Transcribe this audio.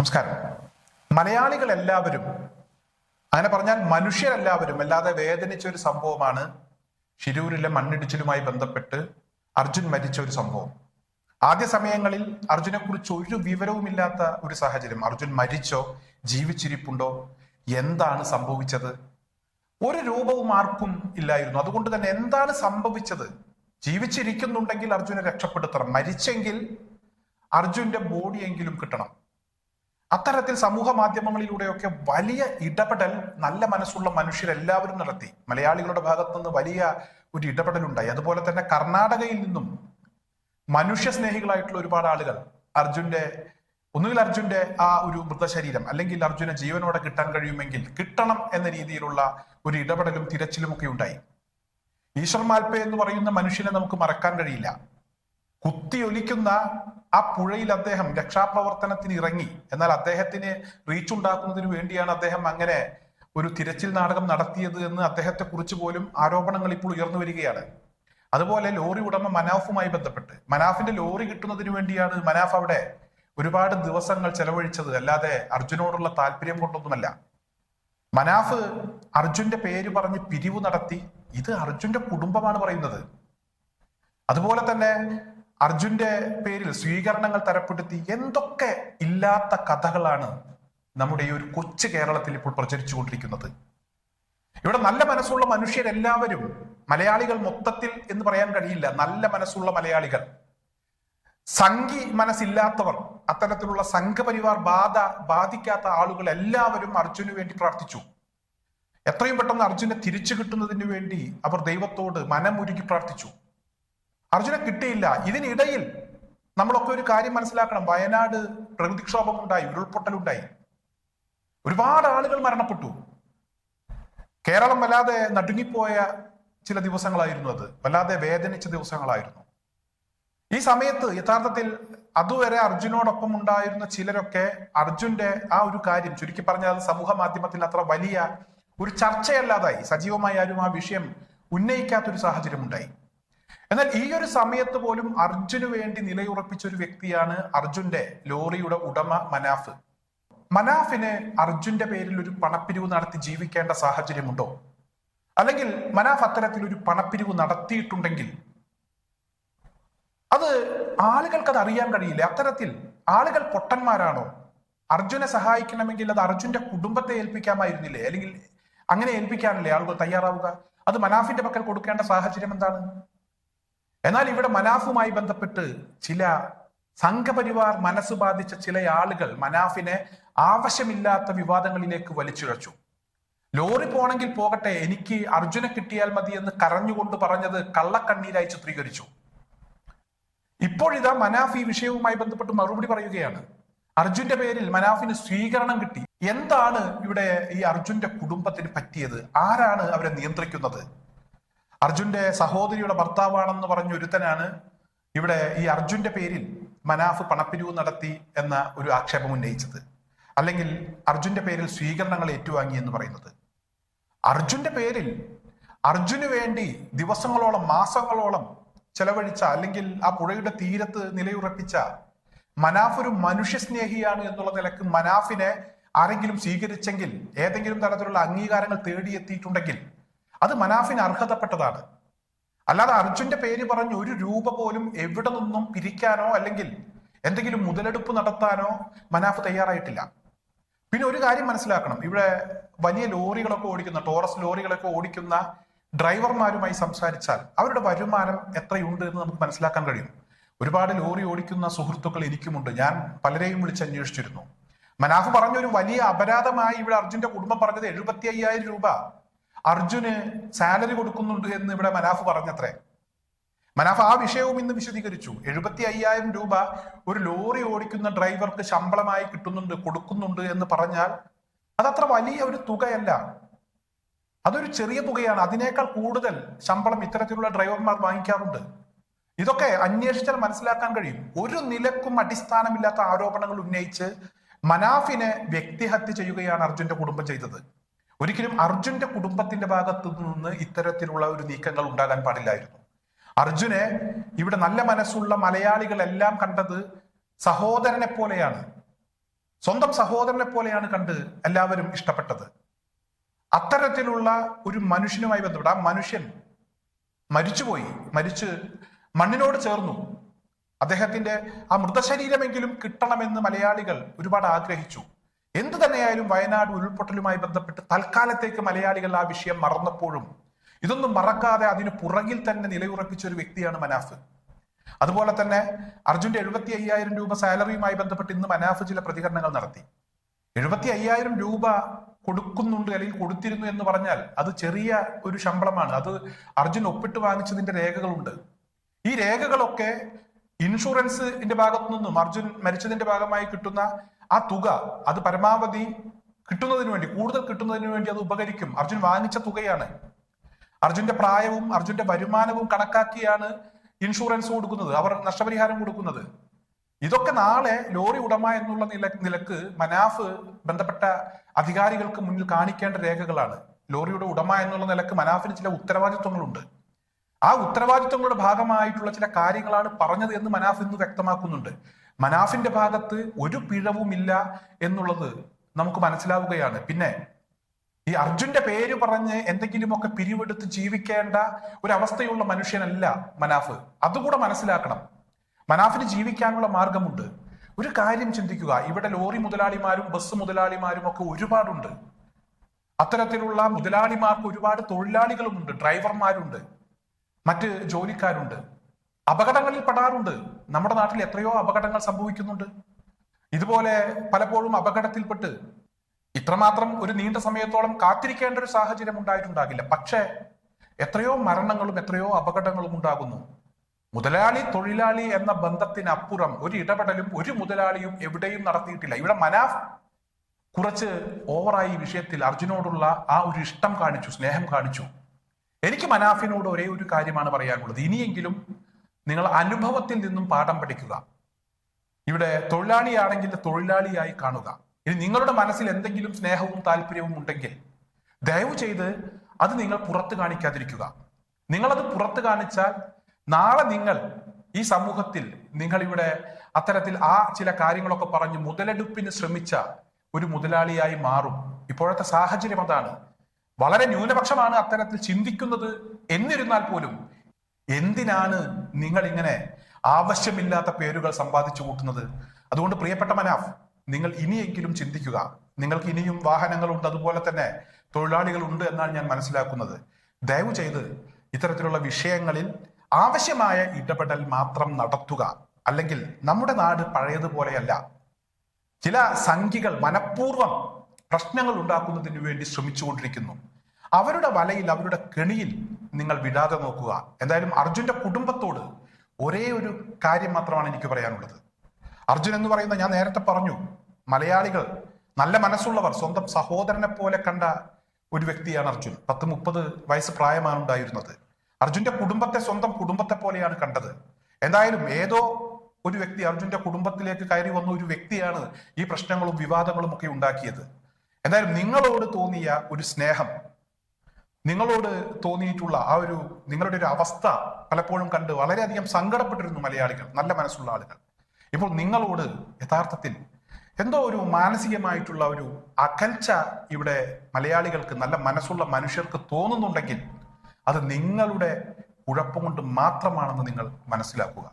നമസ്കാരം. മലയാളികൾ എല്ലാവരും അങ്ങനെ പറഞ്ഞാൽ മനുഷ്യരെല്ലാവരും അല്ലാതെ വേദനിച്ച ഒരു സംഭവമാണ് ഷിരൂരിലെ മണ്ണിടിച്ചിലുമായി ബന്ധപ്പെട്ട് അർജുൻ മരിച്ച ഒരു സംഭവം. ആദ്യ സമയങ്ങളിൽ അർജുനെ കുറിച്ച് ഒരു വിവരവുമില്ലാത്ത ഒരു സാഹചര്യം. അർജുൻ മരിച്ചോ ജീവിച്ചിരിപ്പുണ്ടോ എന്താണ് സംഭവിച്ചത്? ഒരു രൂപവും ആർക്കും ഇല്ലായിരുന്നു. അതുകൊണ്ട് തന്നെ എന്താണ് സംഭവിച്ചത്? ജീവിച്ചിരിക്കുന്നുണ്ടെങ്കിൽ അർജുനെ രക്ഷപ്പെടുത്തണം. മരിച്ചെങ്കിൽ അർജുന്റെ ബോഡിയെങ്കിലും കിട്ടണം. അത്തരത്തിൽ സമൂഹ മാധ്യമങ്ങളിലൂടെയൊക്കെ വലിയ ഇടപെടൽ നല്ല മനസ്സുള്ള മനുഷ്യരെല്ലാവരും നടത്തി. മലയാളികളുടെ ഭാഗത്തു നിന്ന് വലിയ ഒരു ഇടപെടലുണ്ടായി. അതുപോലെ തന്നെ കർണാടകയിൽ നിന്നും മനുഷ്യ സ്നേഹികളായിട്ടുള്ള ഒരുപാട് ആളുകൾ അർജുന്റെ ഒന്നുകിൽ അർജുന്റെ ആ ഒരു മൃതശരീരം അല്ലെങ്കിൽ അർജുന ജീവനോടെ കിട്ടാൻ കഴിയുമെങ്കിൽ കിട്ടണം എന്ന രീതിയിലുള്ള ഒരു ഇടപെടലും തിരച്ചിലും ഒക്കെ ഉണ്ടായി. ഈശ്വർ മാൽപ്പെ എന്ന് പറയുന്ന മനുഷ്യനെ നമുക്ക് മറക്കാൻ കഴിയില്ല. കുത്തിയൊലിക്കുന്ന ആ പുഴയിൽ അദ്ദേഹം രക്ഷാപ്രവർത്തനത്തിന് ഇറങ്ങി. എന്നാൽ അദ്ദേഹത്തിന് റീച്ച് ഉണ്ടാക്കുന്നതിന് വേണ്ടിയാണ് അദ്ദേഹം അങ്ങനെ ഒരു തിരച്ചിൽ നാടകം നടത്തിയത് എന്ന് അദ്ദേഹത്തെ കുറിച്ച് പോലും ആരോപണങ്ങൾ ഇപ്പോൾ ഉയർന്നു വരികയാണ്. അതുപോലെ ലോറി ഉടമ മനാഫുമായി ബന്ധപ്പെട്ട്. മനാഫിന്റെ ലോറി കിട്ടുന്നതിന് വേണ്ടിയാണ് മനാഫ് അവിടെ ഒരുപാട് ദിവസങ്ങൾ ചെലവഴിച്ചത്. അല്ലാതെ അർജുനോടുള്ള താല്പര്യം കൊണ്ടൊന്നുമല്ല. മനാഫ് അർജുന്റെ പേര് പറഞ്ഞ് പിരിവ് നടത്തി. ഇത് അർജുന്റെ കുടുംബമാണ് പറയുന്നത്. അതുപോലെ തന്നെ അർജുന്റെ പേരിൽ സ്വീകരണങ്ങൾ തരപ്പെടുത്തി എന്തൊക്കെ ഇല്ലാത്ത കഥകളാണ് നമ്മുടെ ഈ ഒരു കൊച്ചു കേരളത്തിൽ ഇപ്പോൾ പ്രചരിച്ചു കൊണ്ടിരിക്കുന്നത് ഇവിടെ നല്ല മനസ്സുള്ള മനുഷ്യരെല്ലാവരും മലയാളികൾ മൊത്തത്തിൽ എന്ന് പറയാൻ കഴിയില്ല. നല്ല മനസ്സുള്ള മലയാളികൾ. സംഘി മനസ്സില്ലാത്തവർ അത്തരത്തിലുള്ള സംഘപരിവാർ ബാധ ബാധിക്കാത്ത ആളുകൾ എല്ലാവരും അർജുനു വേണ്ടി പ്രാർത്ഥിച്ചു. എത്രയും പെട്ടെന്ന് അർജുനെ തിരിച്ചു കിട്ടുന്നതിന് വേണ്ടി അവർ ദൈവത്തോട് മനമുരുകി പ്രാർത്ഥിച്ചു. അർജുനെ കിട്ടിയില്ല. ഇതിനിടയിൽ നമ്മളൊക്കെ ഒരു കാര്യം മനസ്സിലാക്കണം. വയനാട് പ്രകൃതിക്ഷോഭം ഉണ്ടായി ഉരുൾപൊട്ടലുണ്ടായി. ഒരുപാട് ആളുകൾ മരണപ്പെട്ടു. കേരളം വല്ലാതെ നടുങ്ങിപ്പോയ ചില ദിവസങ്ങളായിരുന്നു അത്. വല്ലാതെ വേദനിച്ച ദിവസങ്ങളായിരുന്നു. ഈ സമയത്ത് യഥാർത്ഥത്തിൽ അതുവരെ അർജുനോടൊപ്പം ഉണ്ടായിരുന്ന ചിലരൊക്കെ അർജുന്റെ ആ ഒരു കാര്യം ചുരുക്കി പറഞ്ഞാൽ സമൂഹ മാധ്യമത്തിൽ അത്ര വലിയ ഒരു ചർച്ചയല്ലാതായി. സജീവമായി ആരും ആ വിഷയം ഉന്നയിക്കാത്തൊരു സാഹചര്യം ഉണ്ടായി എന്നാൽ ഈ ഒരു സമയത്ത് പോലും അർജുന് വേണ്ടി നിലയുറപ്പിച്ച ഒരു വ്യക്തിയാണ് അർജുന്റെ ലോറിയുടെ ഉടമ മനാഫ്. മനാഫിന് അർജുന്റെ പേരിൽ ഒരു പണപ്പിരിവ് നടത്തി ജീവിക്കേണ്ട സാഹചര്യമുണ്ടോ? അല്ലെങ്കിൽ മനാഫ് അത്തരത്തിൽ ഒരു പണപ്പിരിവ് നടത്തിയിട്ടുണ്ടെങ്കിൽ അത് ആളുകൾക്ക് അത് അറിയാൻ കഴിയില്ല. അത്തരത്തിൽ ആളുകൾ പൊട്ടന്മാരാണോ? അർജുനെ സഹായിക്കണമെങ്കിൽ അത് അർജുന്റെ കുടുംബത്തെ ഏൽപ്പിക്കാമായിരുന്നില്ലേ? അല്ലെങ്കിൽ അങ്ങനെ ഏൽപ്പിക്കാനല്ലേ? ആളുകൾ തയ്യാറാവുക. അത് മനാഫിന്റെ പക്കൽ കൊടുക്കേണ്ട സാഹചര്യം എന്താണ്? എന്നാൽ ഇവിടെ മനാഫുമായി ബന്ധപ്പെട്ട് ചില സംഘപരിവാർ മനസ്സ് ബാധിച്ച ചില ആളുകൾ മനാഫിനെ ആവശ്യമില്ലാത്ത വിവാദങ്ങളിലേക്ക് വലിച്ചുഴച്ചു. ലോറി പോണെങ്കിൽ പോകട്ടെ എനിക്ക് അർജുനെ കിട്ടിയാൽ മതി എന്ന് കരഞ്ഞുകൊണ്ട് പറഞ്ഞത് കള്ളക്കണ്ണീരായി ചിത്രീകരിച്ചു ഇപ്പോഴിതാ മനാഫ് ഈ വിഷയവുമായി ബന്ധപ്പെട്ട് മറുപടി പറയുകയാണ്. അർജുന്റെ പേരിൽ മനാഫിന് സ്വീകരണം കിട്ടി. എന്താണ് ഇവിടെ ഈ അർജുന്റെ കുടുംബത്തിന് പറ്റിയത്? ആരാണ് അവരെ നിയന്ത്രിക്കുന്നത്? അർജുന്റെ സഹോദരിയുടെ ഭർത്താവാണെന്ന് പറഞ്ഞ ഒരുത്തനാണ് ഇവിടെ ഈ അർജുന്റെ പേരിൽ മനാഫ് പണപ്പിരിവ് നടത്തി എന്ന ഒരു ആക്ഷേപം ഉന്നയിച്ചത്. അല്ലെങ്കിൽ അർജുന്റെ പേരിൽ സ്വീകരണങ്ങൾ ഏറ്റുവാങ്ങി എന്ന് പറയുന്നത്. അർജുന്റെ പേരിൽ അർജുന് വേണ്ടി ദിവസങ്ങളോളം മാസങ്ങളോളം ചെലവഴിച്ച അല്ലെങ്കിൽ ആ പുഴയുടെ തീരത്ത് നിലയുറപ്പിച്ച മനാഫ് ഒരു മനുഷ്യസ്നേഹിയാണ് എന്നുള്ള നിലയ്ക്ക് മനാഫിനെ ആരെങ്കിലും സ്വീകരിച്ചെങ്കിൽ ഏതെങ്കിലും തരത്തിലുള്ള അംഗീകാരങ്ങൾ തേടിയെത്തിയിട്ടുണ്ടെങ്കിൽ അത് മനാഫിന് അർഹതപ്പെട്ടതാണ്. അല്ലാതെ അർജുന്റെ പേര് പറഞ്ഞ് ഒരു രൂപ പോലും എവിടെ നിന്നും പിരിക്കാനോ അല്ലെങ്കിൽ എന്തെങ്കിലും മുതലെടുപ്പ് നടത്താനോ മനാഫ് തയ്യാറായിട്ടില്ല. പിന്നെ ഒരു കാര്യം മനസ്സിലാക്കണം. ഇവിടെ വലിയ ലോറികളൊക്കെ ഓടിക്കുന്ന ടോറസ് ലോറികളൊക്കെ ഓടിക്കുന്ന ഡ്രൈവർമാരുമായി സംസാരിച്ചാൽ അവരുടെ വരുമാനം എത്രയുണ്ട് എന്ന് നമുക്ക് മനസ്സിലാക്കാൻ കഴിയും. ഒരുപാട് ലോറി ഓടിക്കുന്ന സുഹൃത്തുക്കൾ എനിക്കുമുണ്ട്. ഞാൻ പലരെയും വിളിച്ച് അന്വേഷിച്ചിരുന്നു. മനാഫ് പറഞ്ഞ ഒരു വലിയ അപരാധമായി ഇവിടെ അർജുന്റെ കുടുംബം പറഞ്ഞത് എഴുപത്തി അയ്യായിരം രൂപ. അർജുന് സാലറി കൊടുക്കുന്നുണ്ട് എന്ന് ഇവിടെ മനാഫ് പറഞ്ഞത്രേ. മനാഫ് ആ വിഷയവും ഇന്ന് വിശദീകരിച്ചു. എഴുപത്തി അയ്യായിരം രൂപ ഒരു ലോറി ഓടിക്കുന്ന ഡ്രൈവർക്ക് ശമ്പളമായി കിട്ടുന്നുണ്ട് കൊടുക്കുന്നുണ്ട് എന്ന് പറഞ്ഞാൽ അതത്ര വലിയ ഒരു തുകയല്ല. അതൊരു ചെറിയ തുകയാണ്. അതിനേക്കാൾ കൂടുതൽ ശമ്പളം ഇത്തരത്തിലുള്ള ഡ്രൈവർമാർ വാങ്ങിക്കാറുണ്ട്. ഇതൊക്കെ അന്വേഷിച്ചാൽ മനസ്സിലാക്കാൻ കഴിയും. ഒരു നിലക്കും അടിസ്ഥാനമില്ലാത്ത ആരോപണങ്ങൾ ഉന്നയിച്ച് മനാഫിനെ വ്യക്തിഹത്യ ചെയ്യുകയാണ് അർജുന്റെ കുടുംബം ചെയ്തത്. ഒരിക്കലും അർജുന്റെ കുടുംബത്തിന്റെ ഭാഗത്തു നിന്ന് ഇത്തരത്തിലുള്ള ഒരു നീക്കങ്ങൾ ഉണ്ടാകാൻ പാടില്ലായിരുന്നു. അർജുനെ ഇവിടെ നല്ല മനസ്സുള്ള മലയാളികളെല്ലാം കണ്ടത് സഹോദരനെ പോലെയാണ്. സ്വന്തം സഹോദരനെ പോലെയാണ് കണ്ട് എല്ലാവരും ഇഷ്ടപ്പെട്ടത്. അത്തരത്തിലുള്ള ഒരു മനുഷ്യനുമായി ബന്ധപ്പെട്ട് ആ മനുഷ്യൻ മരിച്ചുപോയി മരിച്ച് മണ്ണിനോട് ചേർന്നു. അദ്ദേഹത്തിന്റെ ആ മൃതശരീരമെങ്കിലും കിട്ടണമെന്ന് മലയാളികൾ ഒരുപാട് ആഗ്രഹിച്ചു. എന്തു തന്നെയായാലും വയനാട് ഉരുൾപൊട്ടലുമായി ബന്ധപ്പെട്ട് തൽക്കാലത്തേക്ക് മലയാളികൾ ആ വിഷയം മറന്നപ്പോഴും ഇതൊന്നും മറക്കാതെ അതിന് പുറകിൽ തന്നെ നിലയുറപ്പിച്ച ഒരു വ്യക്തിയാണ് മനാഫ്. അതുപോലെ തന്നെ അർജുന്റെ എഴുപത്തി അയ്യായിരം രൂപ സാലറിയുമായി ബന്ധപ്പെട്ട് ഇന്ന് മനാഫ് ചില പ്രതികരണങ്ങൾ നടത്തി. എഴുപത്തി അയ്യായിരം രൂപ കൊടുക്കുന്നുണ്ട് അല്ലെങ്കിൽ കൊടുത്തിരുന്നു എന്ന് പറഞ്ഞാൽ അത് ചെറിയ ഒരു ശമ്പളമാണ്. അത് അർജുൻ ഒപ്പിട്ട് വാങ്ങിച്ചതിന്റെ രേഖകളുണ്ട്. ഈ രേഖകളൊക്കെ ഇൻഷുറൻസിന്റെ ഭാഗത്തു നിന്നും അർജുൻ മരിച്ചതിന്റെ ഭാഗമായി കിട്ടുന്ന ആ തുക അത് പരമാവധി കിട്ടുന്നതിന് വേണ്ടി കൂടുതൽ കിട്ടുന്നതിന് വേണ്ടി അത് ഉപകരിക്കും. അർജുൻ വാങ്ങിച്ച തുകയാണ്. അർജുന്റെ പ്രായവും അർജുന്റെ വരുമാനവും കണക്കാക്കിയാണ് ഇൻഷുറൻസ് കൊടുക്കുന്നത്. അവർ നഷ്ടപരിഹാരം കൊടുക്കുന്നത്. ഇതൊക്കെ നാളെ ലോറി ഉടമ എന്നുള്ള നില നിലയ്ക്ക് മനാഫ് ബന്ധപ്പെട്ട അധികാരികൾക്ക് മുന്നിൽ കാണിക്കേണ്ട രേഖകളാണ്. ലോറിയുടെ ഉടമ എന്നുള്ള നിലയ്ക്ക് മനാഫിന് ചില ഉത്തരവാദിത്വങ്ങളുണ്ട്. ആ ഉത്തരവാദിത്വങ്ങളുടെ ഭാഗമായിട്ടുള്ള ചില കാര്യങ്ങളാണ് പറഞ്ഞത് എന്ന് മനാഫ് ഇന്ന് വ്യക്തമാക്കുന്നുണ്ട്. മനാഫിന്റെ ഭാഗത്ത് ഒരു പിഴവുമില്ല എന്നുള്ളത് നമുക്ക് മനസ്സിലാവുകയാണ്. പിന്നെ ഈ അർജുന്റെ പേര് പറഞ്ഞ് എന്തെങ്കിലുമൊക്കെ പിരിവെടുത്ത് ജീവിക്കേണ്ട ഒരു അവസ്ഥയുള്ള മനുഷ്യനല്ല മനാഫ്. അതുകൂടെ മനസ്സിലാക്കണം. മനാഫിന് ജീവിക്കാനുള്ള മാർഗമുണ്ട്. ഒരു കാര്യം ചിന്തിക്കുക. ഇവിടെ ലോറി മുതലാളിമാരും ബസ് മുതലാളിമാരും ഒക്കെ ഒരുപാടുണ്ട്. അത്തരത്തിലുള്ള മുതലാളിമാർക്ക് ഒരുപാട് തൊഴിലാളികളുമുണ്ട് ഡ്രൈവർമാരുണ്ട് മറ്റ് ജോലിക്കാരുണ്ട്. അപകടങ്ങളിൽ പെടാറുണ്ട്. നമ്മുടെ നാട്ടിൽ എത്രയോ അപകടങ്ങൾ സംഭവിക്കുന്നുണ്ട്. ഇതുപോലെ പലപ്പോഴും അപകടത്തിൽപ്പെട്ട് ഇത്രമാത്രം ഒരു നീണ്ട സമയത്തോളം കാത്തിരിക്കേണ്ട ഒരു സാഹചര്യം ഉണ്ടായിട്ടുണ്ടാകില്ല. പക്ഷേ എത്രയോ മരണങ്ങളും എത്രയോ അപകടങ്ങളും ഉണ്ടാകുന്നു. മുതലാളി തൊഴിലാളി എന്ന ബന്ധത്തിനപ്പുറം ഒരു ഇടപെടലും ഒരു മുതലാളിയും എവിടെയും നടത്തിയിട്ടില്ല. ഇവിടെ മനാഫ് കുറച്ച് ഓവറായി ഈ വിഷയത്തിൽ അർജുനോടുള്ള ആ ഒരു ഇഷ്ടം കാണിച്ചു സ്നേഹം കാണിച്ചു. എനിക്ക് മനാഫിനോട് ഒരേ ഒരു കാര്യമാണ് പറയാനുള്ളത്. ഇനിയെങ്കിലും നിങ്ങൾ അനുഭവത്തിൽ നിന്നും പാഠം പഠിക്കുക. ഇവിടെ തൊഴിലാളിയാണെങ്കിൽ തൊഴിലാളിയായി കാണുക. ഇനി നിങ്ങളുടെ മനസ്സിൽ എന്തെങ്കിലും സ്നേഹവും താല്പര്യവും ഉണ്ടെങ്കിൽ ദയവ് ചെയ്ത് അത് നിങ്ങൾ പുറത്ത് കാണിക്കാതിരിക്കുക. നിങ്ങളത് പുറത്ത് കാണിച്ചാൽ നാളെ നിങ്ങൾ ഈ സമൂഹത്തിൽ നിങ്ങൾ ഇവിടെ അത്തരത്തിൽ ആ ചില കാര്യങ്ങളൊക്കെ പറഞ്ഞ് മുതലെടുപ്പിന് ശ്രമിച്ച ഒരു മുതലാളിയായി മാറും. ഇപ്പോഴത്തെ സാഹചര്യം അതാണ്. വളരെ ന്യൂനപക്ഷമാണ് അത്തരത്തിൽ ചിന്തിക്കുന്നത് എന്നിരുന്നാൽ പോലും എന്തിനാണ് നിങ്ങൾ ഇങ്ങനെ ആവശ്യമില്ലാത്ത പേരുകൾ സമ്പാദിച്ചു കൂട്ടുന്നത്? അതുകൊണ്ട് പ്രിയപ്പെട്ട മനാഫ് നിങ്ങൾ ഇനിയെങ്കിലും ചിന്തിക്കുക. നിങ്ങൾക്ക് ഇനിയും വാഹനങ്ങളുണ്ട് അതുപോലെ തന്നെ തൊഴിലാളികളുണ്ട് എന്നാണ് ഞാൻ മനസ്സിലാക്കുന്നത്. ദയവ് ചെയ്ത് ഇത്തരത്തിലുള്ള വിഷയങ്ങളിൽ ആവശ്യമായ ഇടപെടൽ മാത്രം നടത്തുക. അല്ലെങ്കിൽ നമ്മുടെ നാട് പഴയതുപോലെയല്ല. ചില സംഖ്യകൾ മനഃപൂർവം പ്രശ്നങ്ങൾ ഉണ്ടാക്കുന്നതിന് വേണ്ടി ശ്രമിച്ചുകൊണ്ടിരിക്കുന്നു. അവരുടെ വലയിൽ അവരുടെ കെണിയിൽ നിങ്ങൾ വിടാതെ നോക്കുക. എന്തായാലും അർജുന്റെ കുടുംബത്തോട് ഒരേ ഒരു കാര്യം മാത്രമാണ് എനിക്ക് പറയാനുള്ളത്. അർജുൻ എന്ന് പറയുന്ന ഞാൻ നേരത്തെ പറഞ്ഞു മലയാളികൾ നല്ല മനസ്സുള്ളവർ സ്വന്തം സഹോദരനെ പോലെ കണ്ട ഒരു വ്യക്തിയാണ് അർജുൻ. പത്ത് മുപ്പത് വയസ്സ് പ്രായമാണ് ഉണ്ടായിരുന്നത്. അർജുന്റെ കുടുംബത്തെ സ്വന്തം കുടുംബത്തെ പോലെയാണ് കണ്ടത്. എന്തായാലും ഏതോ ഒരു വ്യക്തി അർജുന്റെ കുടുംബത്തിലേക്ക് കയറി വന്ന ഒരു വ്യക്തിയാണ് ഈ പ്രശ്നങ്ങളും വിവാദങ്ങളും ഒക്കെ ഉണ്ടാക്കിയത്. എന്തായാലും നിങ്ങളോട് തോന്നിയ ഒരു സ്നേഹം നിങ്ങളോട് തോന്നിയിട്ടുള്ള ആ ഒരു നിങ്ങളുടെ ഒരു അവസ്ഥ പലപ്പോഴും കണ്ട് വളരെയധികം സങ്കടപ്പെട്ടിരുന്നു മലയാളികൾ നല്ല മനസ്സുള്ള ആളുകൾ. ഇപ്പോൾ നിങ്ങളോട് യഥാർത്ഥത്തിൽ എന്തോ ഒരു മാനസികമായിട്ടുള്ള ഒരു അകൽച്ച ഇവിടെ മലയാളികൾക്ക് നല്ല മനസ്സുള്ള മനുഷ്യർക്ക് തോന്നുന്നുണ്ടെങ്കിൽ അത് നിങ്ങളുടെ കുഴപ്പം കൊണ്ട് മാത്രമാണെന്ന് നിങ്ങൾ മനസ്സിലാക്കുക.